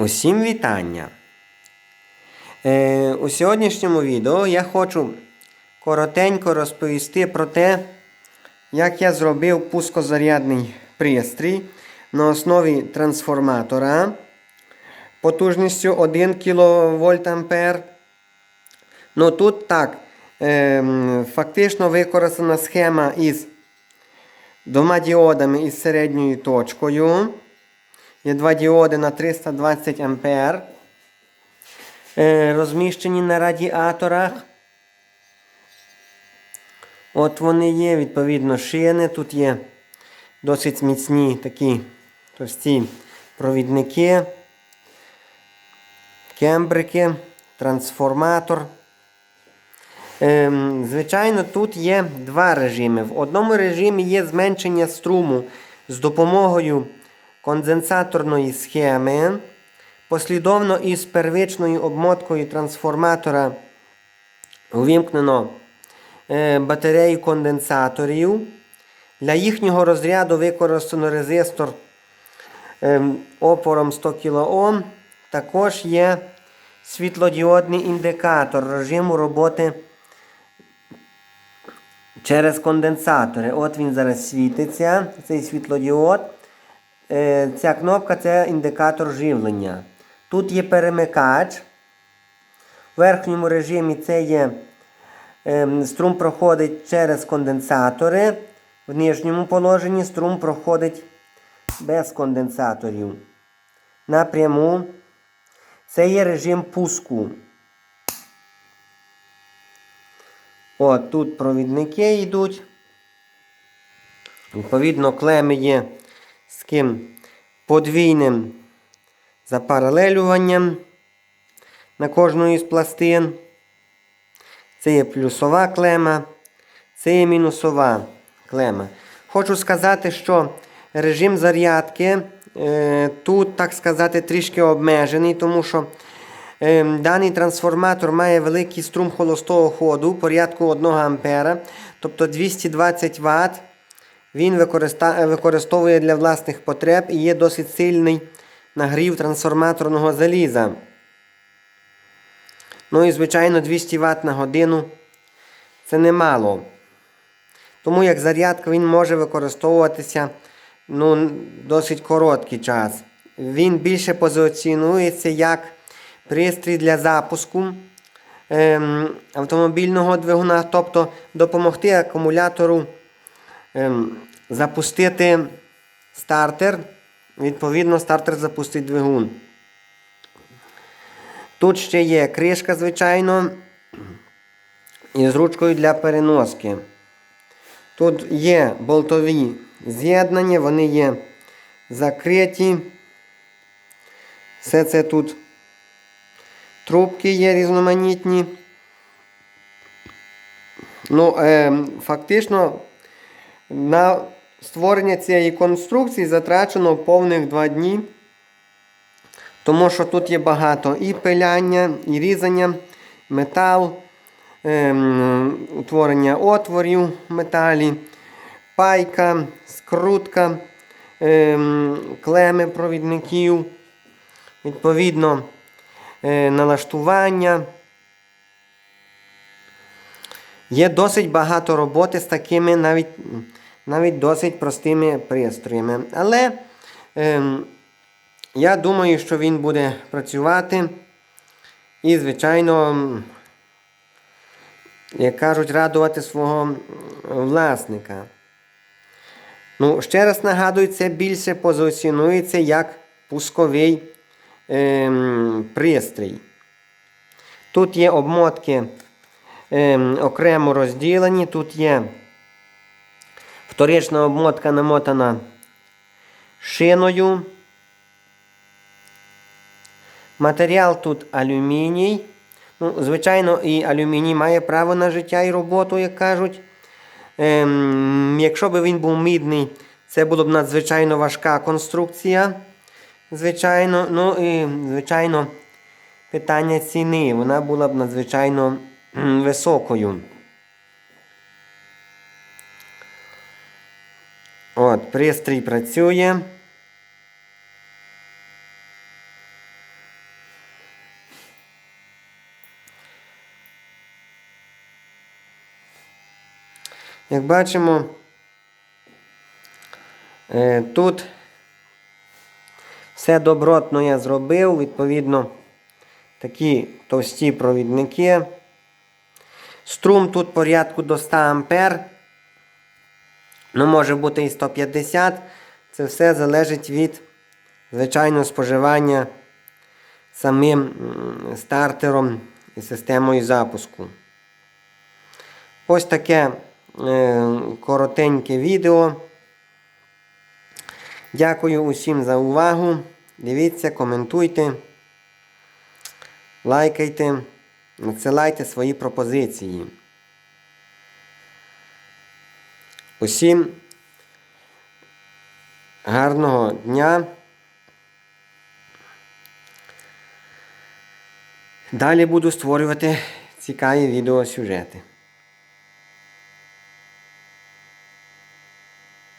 Усім вітання! Е, у сьогоднішньому відео я хочу коротенько розповісти про те, як я зробив пускозарядний пристрій на основі трансформатора потужністю 1 кВт. Ну тут так, е, фактично використана схема із двома діодами із середньою точкою. Є два діоди на 320 А. Е, розміщені на радіаторах. От вони є, відповідно, шини. Тут є досить міцні такі товсті провідники, кембрики, трансформатор. Ем, звичайно, тут є два режими. В одному режимі є зменшення струму з допомогою конденсаторної схеми. Послідовно із первичною обмоткою трансформатора увімкнено е, батарею конденсаторів. Для їхнього розряду використано резистор ем, опором 100 кОм. Також є світлодіодний індикатор режиму роботи через конденсатори. От він зараз світиться, цей світлодіод. Е, Ця кнопка це індикатор живлення. Тут є перемикач. В верхньому режимі це є ем, струм проходить через конденсатори. В нижньому положенні струм проходить без конденсаторів. Напряму. Це є режим пуску. От тут провідники йдуть. Відповідно, клеми є з ким подвійним запаралелюванням на кожну із пластин. Це є плюсова клема, це є мінусова клема. Хочу сказати, що режим зарядки е, тут, так сказати, трішки обмежений, тому що е, даний трансформатор має великий струм холостого ходу порядку 1 А, тобто 220 Вт. Він використовує для власних потреб і є досить сильний нагрів трансформаторного заліза. Ну і, звичайно, 200 Вт на годину це немало. Тому як зарядка він може використовуватися ну, досить короткий час. Він більше позиціонується як пристрій для запуску ем, автомобільного двигуна, тобто допомогти акумулятору запустити стартер. Відповідно, стартер запустить двигун. Тут ще є кришка, звичайно, із ручкою для переноски. Тут є болтові з'єднання, вони є закриті. Все це тут трубки є різноманітні. Ну, е, фактично, на створення цієї конструкції затрачено повних 2 дні. Тому що тут є багато і пиляння, і різання, метал, ем, утворення отворів металі, пайка, скрутка, ем, клеми провідників, відповідно, е, налаштування. Є досить багато роботи з такими навіть, навіть досить простими пристроями. Але ем, я думаю, що він буде працювати. І, звичайно, як кажуть, радувати свого власника. Ну, ще раз нагадую, це більше позиціонується як пусковий ем, пристрій. Тут є обмотки окремо розділені. Тут є вторична обмотка намотана шиною. Матеріал тут алюміній. Ну, Звичайно, і алюміній має право на життя і роботу, як кажуть. Ем, якщо б він був мідний, це була б надзвичайно важка конструкція. Звичайно, ну і, звичайно, питання ціни. Вона була б надзвичайно високою. От, пристрій працює. Як бачимо, е, тут все добротно я зробив, відповідно, такі товсті провідники. Струм тут порядку до 100 ампер. Ну, може бути і 150. Це все залежить від звичайного споживання самим стартером і системою запуску. Ось таке е, коротеньке відео. Дякую усім за увагу. Дивіться, коментуйте, лайкайте, надсилайте свої пропозиції. Усім гарного дня. Далі буду створювати цікаві відеосюжети.